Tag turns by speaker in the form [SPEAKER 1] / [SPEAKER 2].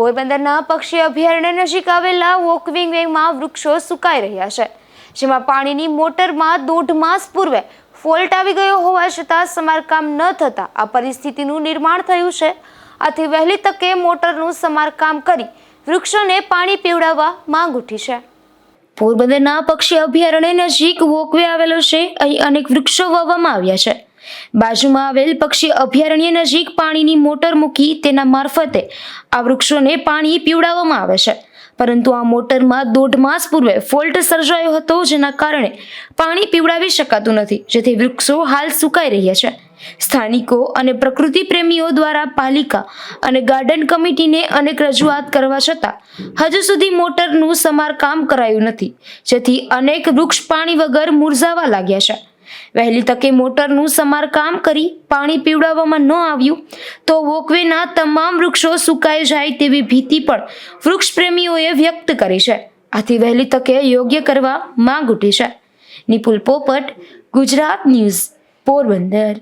[SPEAKER 1] પોરબંદરના પક્ષી અભયારણ્ય નજીક આવેલા વોકવિંગ વેમાં વૃક્ષો સુકાઈ રહ્યા છે. જેમાં પાણીની મોટરમાં દોઢ માસ પૂર્વે ફોલ્ટ આવી ગયો હોવા છતાં સમારકામ ન થતાં આ પરિસ્થિતિનું નિર્માણ થયું છે. આથી વહેલી તકે મોટરનું સમારકામ કરી વૃક્ષોને પાણી પીવડાવવા માંગ ઉઠી છે. પોરબંદરના પક્ષી અભયારણ્ય નજીક વોકવે આવેલો છે. અહીં અનેક વૃક્ષો વાવવામાં આવ્યા છે. બાજુમાં આવેલ પક્ષી અભયારણ્ય નજીક પાણીની મોટર મૂકી તેના મારફતે આ વૃક્ષોને પાણી પીવડાવવામાં આવે છે. પરંતુ આ મોટરમાં દોઢ માસ પૂર્વે ફોલ્ટ સર્જાયો હતો જેના કારણે પાણી પીવડાવી શકાતું નથી, જેથી વૃક્ષો હાલ સુકાઈ રહ્યા છે. સ્થાનિકો અને પ્રકૃતિ પ્રેમીઓ દ્વારા પાલિકા અને ગાર્ડન કમિટીને અનેક રજૂઆત કરવા છતાં હજુ સુધી મોટરનું સમારકામ કરાયું નથી, જેથી અનેક વૃક્ષ પાણી વગર મુરઝાવા લાગ્યા છે. વહેલી તકે મોટરનું સમારકામ કરી પાણી પીવડાવવામાં ન આવ્યું, તો વોકવેના તમામ વૃક્ષો સુકાઈ જાય તેવી ભીતિ પણ વૃક્ષ પ્રેમીઓએ વ્યક્ત કરી છે. આથી વહેલી તકે યોગ્ય કરવા માંગ ઉઠી છે. નિપુલ પોપટ, ગુજરાત ન્યૂઝ, પોરબંદર.